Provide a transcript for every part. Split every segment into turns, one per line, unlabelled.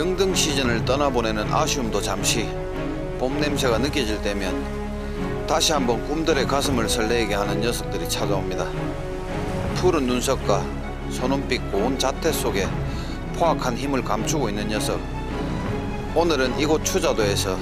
영등 시즌을 떠나보내는 아쉬움도 잠시 봄 냄새가 느껴질 때면 다시 한번 꿈들의 가슴을 설레게 하는 녀석들이 찾아옵니다. 푸른 눈썹과 소눈빛 고운 자태 속에 포악한 힘을 감추고 있는 녀석. 오늘은 이곳 추자도에서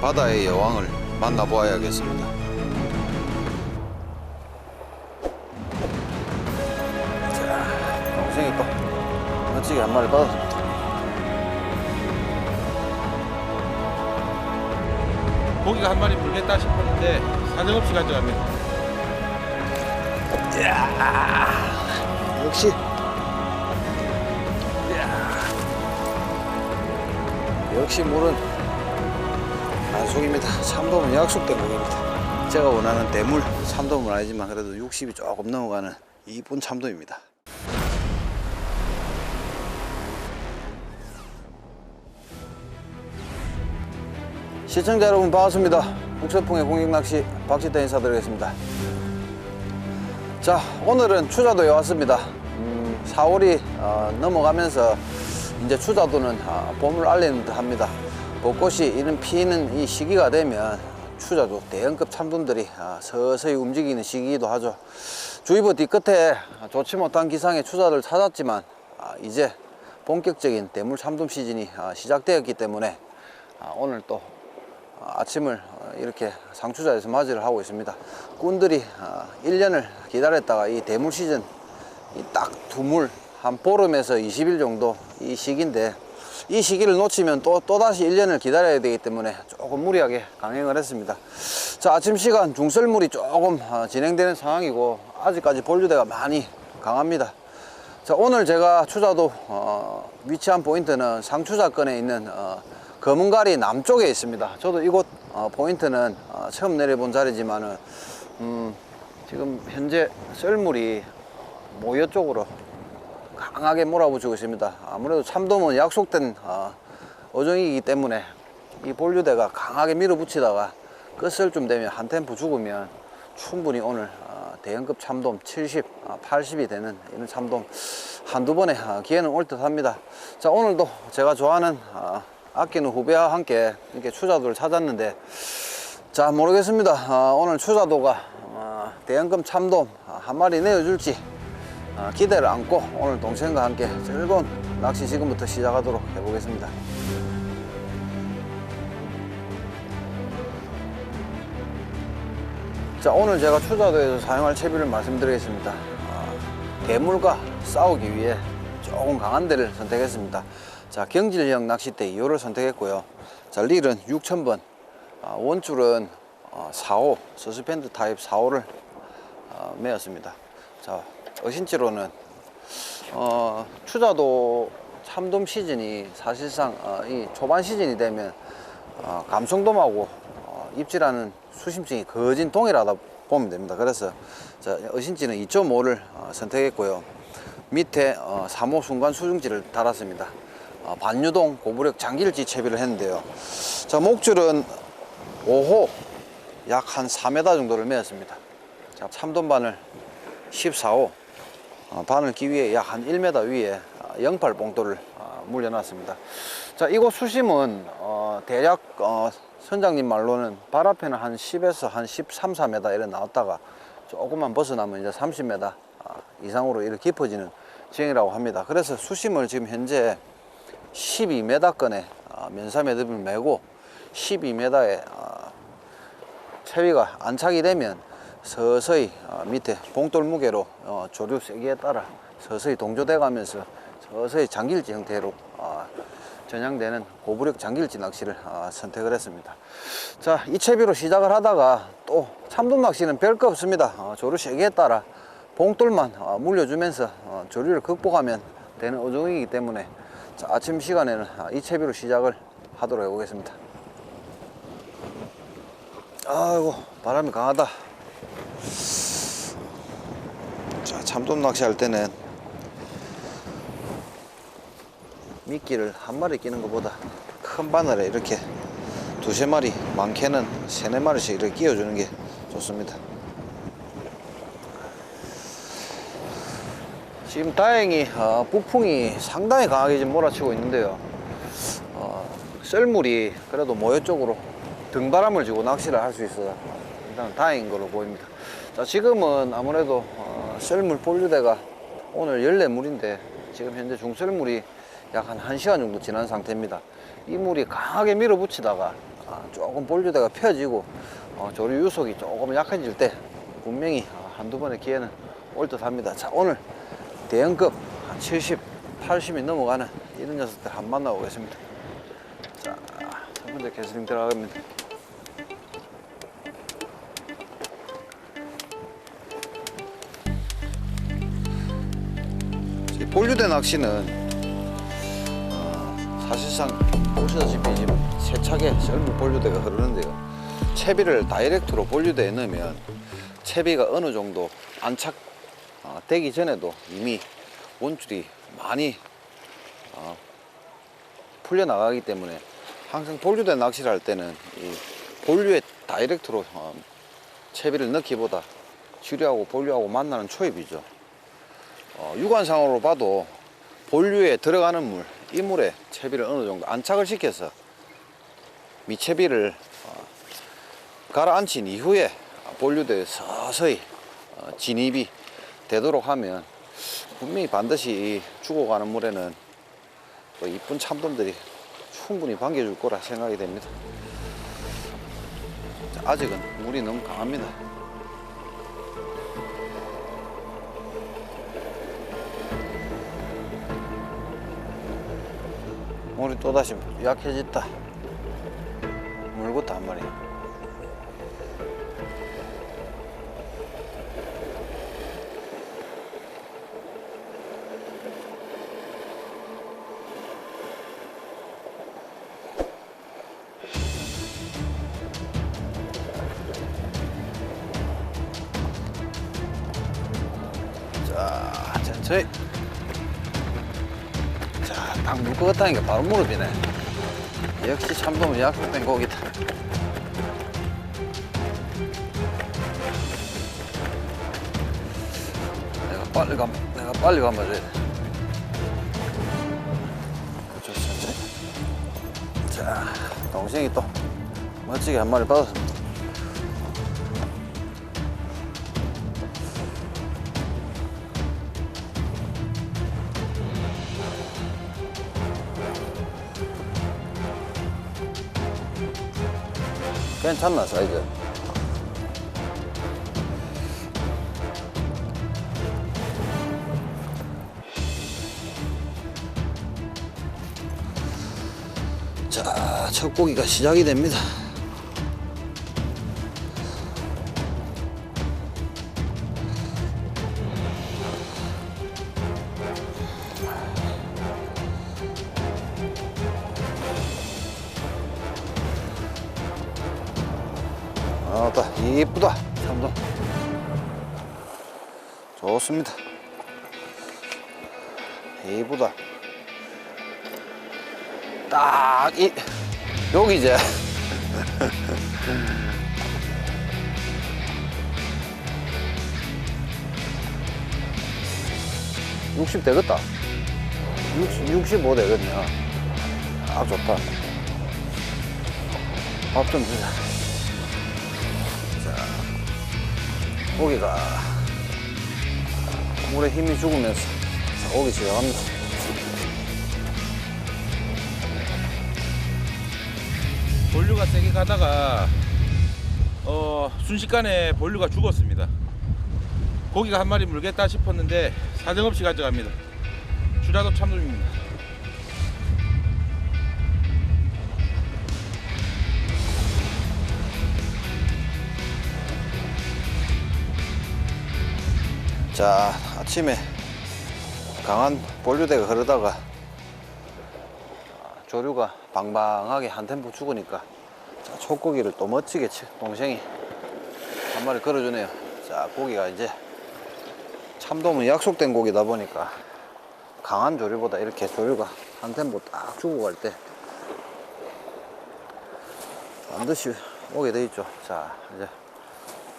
바다의 여왕을 만나보아야겠습니다. 자, 동생이 또 멋지게 한 마리 받았습니다.
고기가 한 마리 물겠다 싶었는데 사정없이 가져갑니다.
역시. 역시 물은 안 속입니다. 참돔은 약속된 고기입니다. 제가 원하는 대물 참돔은 아니지만 그래도 60이 조금 넘어가는 이쁜 참돔입니다 시청자 여러분 반갑습니다. 북서풍의 공익낚시 박지태 인사드리겠습니다. 자 오늘은 추자도에 왔습니다. 음, 4월이 어, 넘어가면서 이제 추자도는 아, 봄을 알리는 듯 합니다. 벚꽃이 이런 피는 이 시기가 되면 추자도 대형급 참돔들이 아, 서서히 움직이는 시기이기도 하죠. 주의보 뒤끝에 좋지 못한 기상의 추자를 찾았지만 아, 이제 본격적인 대물 참돔 시즌이 아, 시작되었기 때문에 아, 오늘 또 아, 아침을 어, 이렇게 상추자에서 맞이를 하고 있습니다. 꾼들이 1년을 기다렸다가 이 대물 시즌 딱 두 물 한 보름에서 20일 정도 이 시기인데 이 시기를 놓치면 또, 또다시 1년을 기다려야 되기 때문에 조금 무리하게 강행을 했습니다. 자, 아침 시간 중설물이 조금 어, 진행되는 상황이고 아직까지 본류대가 많이 강합니다. 자, 오늘 제가 추자도 어, 위치한 포인트는 상추자권에 있는 어, 검은가리 남쪽에 있습니다. 저도 이곳 어, 포인트는 어, 처음 내려본 자리지만은 음, 지금 현재 썰물이 모여 쪽으로 강하게 몰아붙이고 있습니다. 아무래도 참돔은 약속된 어, 어종이기 때문에 이 본류대가 강하게 밀어붙이다가 끝을쯤 되면 한 템포 죽으면 충분히 오늘 어, 대형급 참돔 70, 아, 80이 되는 이런 참돔 한두 번의 어, 기회는 올 듯 합니다. 자, 오늘도 제가 좋아하는 어, 아끼는 후배와 함께 이렇게 추자도를 찾았는데 자, 모르겠습니다. 어, 오늘 추자도가 어, 대형급 참돔 어, 한 마리 내어줄지 어, 기대를 안고 오늘 동생과 함께 즐거운 낚시 지금부터 시작하도록 해보겠습니다. 자 오늘 제가 추자도에서 사용할 채비를 말씀드리겠습니다 아, 대물과 싸우기 위해 조금 강한 데를 선택했습니다 자 경질형 낚싯대 2호를 선택했고요 자 릴은 6000번 아, 원줄은 어, 4호 서스펜드 타입 4호를 어, 매었습니다 자 어신지로는 어, 추자도 참돔 시즌이 사실상 어, 이 초반 시즌이 되면 어, 감성돔하고 어, 입질하는 수심층이 거진 동일하다 보면 됩니다. 그래서 자, 어신지는 2.5를 어, 선택했고요. 밑에 어, 3호 순간 수중지를 달았습니다. 어, 반유동 고부력 장길지 채비를 했는데요. 자, 목줄은 5호 약 한 4m 정도를 매었습니다. 자, 참돔바늘 14호 어, 바늘 기위에 약 한 1m 위에 어, 08 봉돌을 어, 물려놨습니다. 자, 이곳 수심은 어, 대략 어, 선장님 말로는 발 앞에는 한 10에서 한 13, 4m 이래 나왔다가 조금만 벗어나면 이제 30m 아, 이상으로 이렇게 깊어지는 지형이라고 합니다. 그래서 수심을 지금 현재 12m권에 어, 면사 매듭을 메고 12m에 채비가 안착이 되면 서서히 어, 밑에 봉돌 무게로 어, 조류 세기에 따라 서서히 동조돼 가면서 서서히 장길지 형태로 어, 전향되는 고부력 장길지 낚시를 어, 선택을 했습니다. 자, 이 채비로 시작을 하다가 또 참돔 낚시는 별거 없습니다. 어, 조류 세기에 따라 봉돌만 어, 물려주면서 어, 조류를 극복하면 되는 어종이기 때문에 자, 아침 시간에는 아, 이 채비로 시작을 하도록 해보겠습니다. 아이고 바람이 강하다. 자, 참돔 낚시할 때는 미끼를 한 마리 끼는 것보다 큰 바늘에 이렇게 두세 마리, 많게는 세네 마리씩 이렇게 끼워주는 게 좋습니다. 지금 다행히 어, 북풍이 상당히 강하게 지금 몰아치고 있는데요. 썰물이 그래도 모여 쪽으로 등바람을 주고 낚시를 할 수 있어서 일단 다행인 걸로 보입니다. 자, 지금은 아무래도 어, 썰물 본류대가 오늘 14물인데 지금 현재 중썰물이 약 한 1시간 정도 지난 상태입니다. 이 물이 강하게 밀어붙이다가 아, 조금 본류대가 펴지고 어, 조류 유속이 조금 약해질 때 분명히 아, 한두 번의 기회는 올 듯 합니다. 자, 오늘 대형급 한 70, 80이 넘어가는 이런 녀석들 한번 만나보겠습니다. 자, 첫 번째 캐스팅 들어갑니다. 이 본류대 낚시는 어, 사실상 보시다시피 지금 세차게 썰물 본류대가 흐르는데요. 채비를 다이렉트로 본류대에 넣으면 채비가 어느 정도 안착 어, 되기 전에도 이미 원줄이 많이 어, 풀려 나가기 때문에 항상 본류대 낚시를 할 때는 이 본류에 다이렉트로 어, 채비를 넣기보다 주류하고 본류하고 만나는 초입이죠. 어, 육안상으로 봐도 본류에 들어가는 물, 이 물에 채비를 어느 정도 안착을 시켜서 미채비를 어, 가라앉힌 이후에 본류대에 서서히 어, 진입이 되도록 하면 분명히 반드시 이 죽어가는 물에는 또 이쁜 참돔들이 충분히 반겨줄 거라 생각이 됩니다. 자, 아직은 물이 너무 강합니다. 물이 또다시 약해졌다. 물고다 한 마리. 같다니까 바로 무릎이네. 역시 참돔은 약속된 고기다. 내가 빨리 감, 내가 빨리 감아줘야 돼. 천천히. 자, 동생이 또 멋지게 한 마리 받았습니다. 괜찮나 사이즈? 자, 첫 고기가 시작이 됩니다. 이쁘다. 딱 이 여기 이제. 육십 되겠다. 60, 65 되겠네 아 좋다. 밥 좀 주자 고기가 물에 힘이 죽으면서 자, 고기 지어갑니다.
본류가 세게 가다가 어, 순식간에 본류가 죽었습니다. 고기가 한 마리 물겠다 싶었는데 사정없이 가져갑니다. 주라도 참돔입니다.
자, 아침에 강한 본류대가 흐르다가 아, 조류가 방방하게 한 템포 죽으니까 자, 촉고기를 또 멋지게 치- 동생이 한 마리 걸어주네요. 자, 고기가 이제 참돔은 약속된 고기다 보니까 강한 조류보다 이렇게 조류가 한 템포 딱 주고 갈 때 반드시 오게 돼 있죠. 자, 이제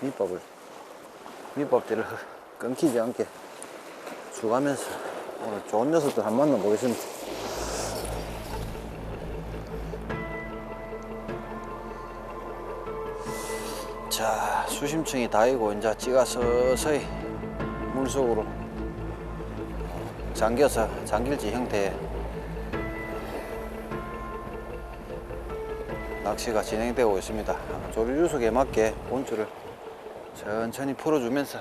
밑밥을 밑밥들을 끊기지 않게 주가면서 오늘 좋은 녀석들 한 만나 보겠습니다. 자, 수심층이 다이고 이제 찌가 서서히 물속으로 잠겨서 잠길지 형태의 낚시가 진행되고 있습니다. 조류 유속에 맞게 본줄을 천천히 풀어주면서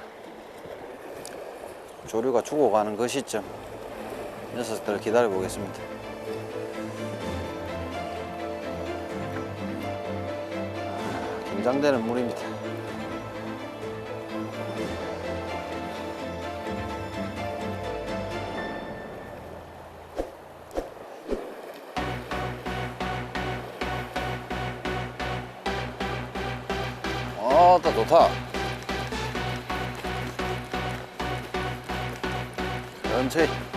조류가 죽어가는 그 시점 녀석들을 기다려 보겠습니다. 긴장되는 물입니다. 아, 따 좋다. 천천히.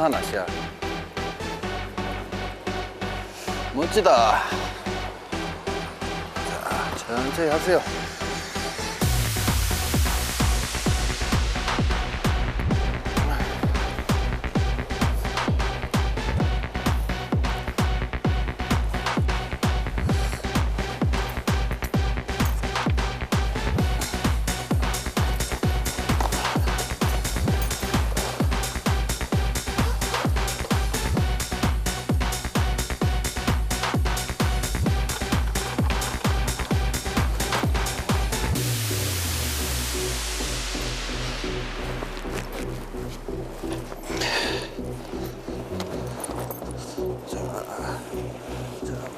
비슷한 낚시야. 멋지다. 자, 천천히 하세요.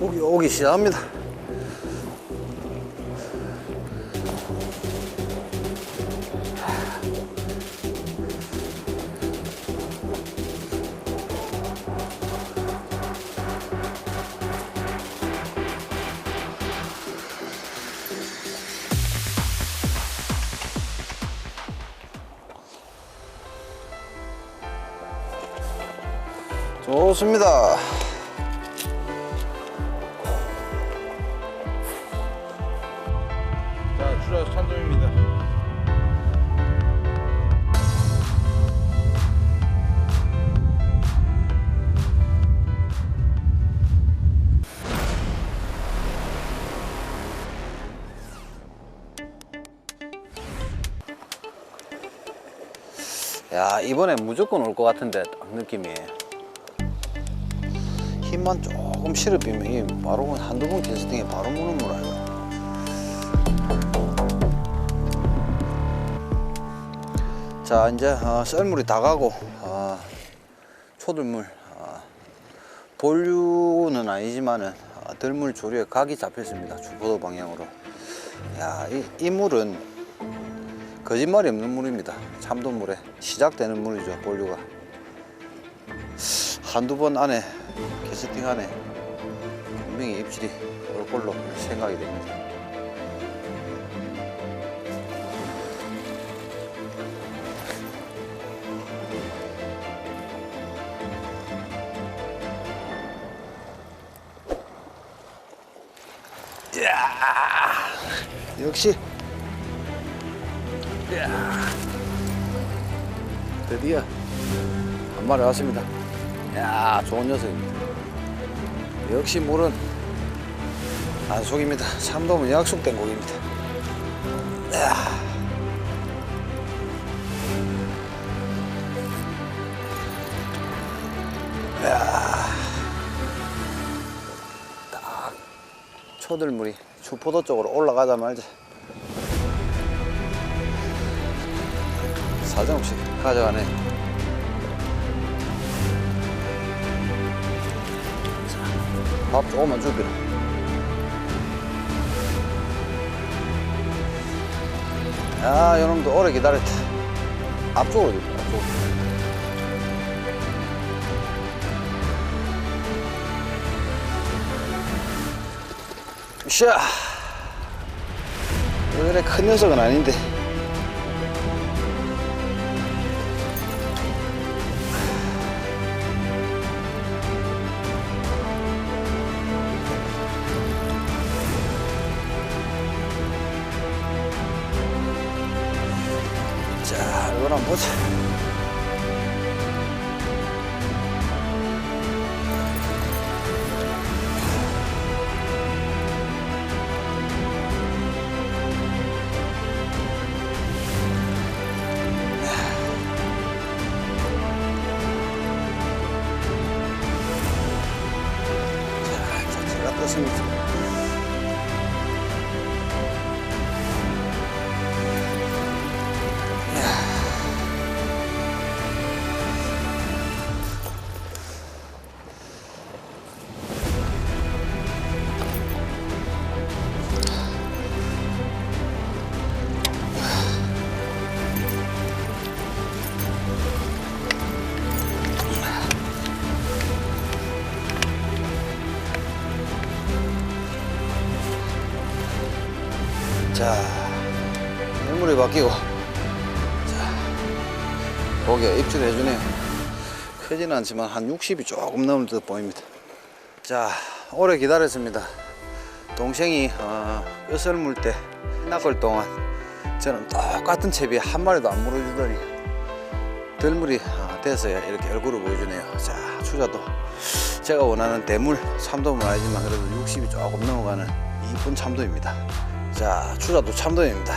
오기, 오기 시작합니다. 좋습니다. 이번에 무조건 올 것 같은데 딱 느낌이. 힘만 조금 실어 비면 이 바로 한두 번 캐스팅에 바로 무는 물 아이가 자 이제 어, 썰물이 다 가고 어, 초들물 어, 본류는 아니지만은 어, 들물 조류에 각이 잡혔습니다. 주포도 방향으로. 야이 이 물은 거짓말이 없는 물입니다. 참돔 물에 시작되는 물이죠. 본류가 한두 번 안에 캐스팅 안에 분명히 입질이 올 걸로 생각이 됩니다. 역시 드디어 한 마리 왔습니다. 야 좋은 녀석입니다. 역시 물은 안 속입니다. 참돔은 약속된 고기입니다. 야. 야. 딱 초들물이 추포도 쪽으로 올라가자마자 사정없이 가져가네. 자, 밥 조금만 주기로. 야, 이놈도 오래 기다렸다. 앞쪽으로 줍니다, 앞쪽으로. 샤! 왜 그래, 큰 녀석은 아닌데. 자, 매물이 바뀌고, 자, 고개 입질 해주네요. 크지는 않지만 한 60이 조금 넘을 듯 보입니다. 자, 오래 기다렸습니다. 동생이 어, 끝을 물때 낚을 동안 저는 똑같은 채비 한 마리도 안 물어주더니 들물이 어, 돼서야 이렇게 얼굴을 보여주네요. 자, 추자도 제가 원하는 대물 참돔은 아니지만 그래도 60이 조금 넘어가는 이쁜 참돔입니다. 자, 추자도 참돔입니다.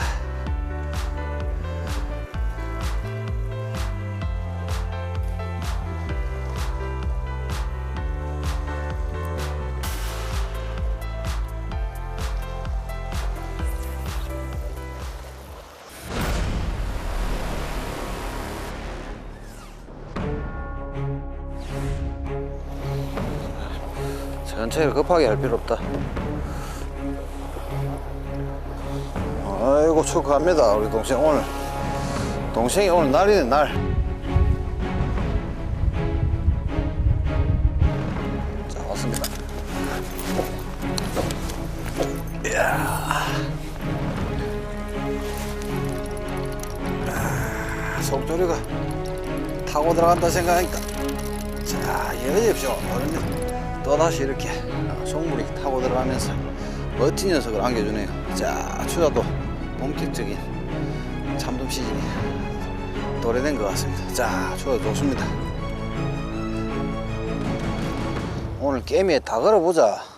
천천히 급하게 할 필요 없다. 아이고 축하합니다 우리 동생 오늘 동생이 오늘 날이네 날. 자 왔습니다. 이야. 아, 속조리가 타고 들어간다 생각하니까 자 어른들 또다시 이렇게 속물이 타고 들어가면서 멋진 녀석을 안겨주네요 자 추자도 본격적인 참돔 시즌이 도래된 것 같습니다. 자 추자 좋습니다. 오늘 깨미에 다 걸어보자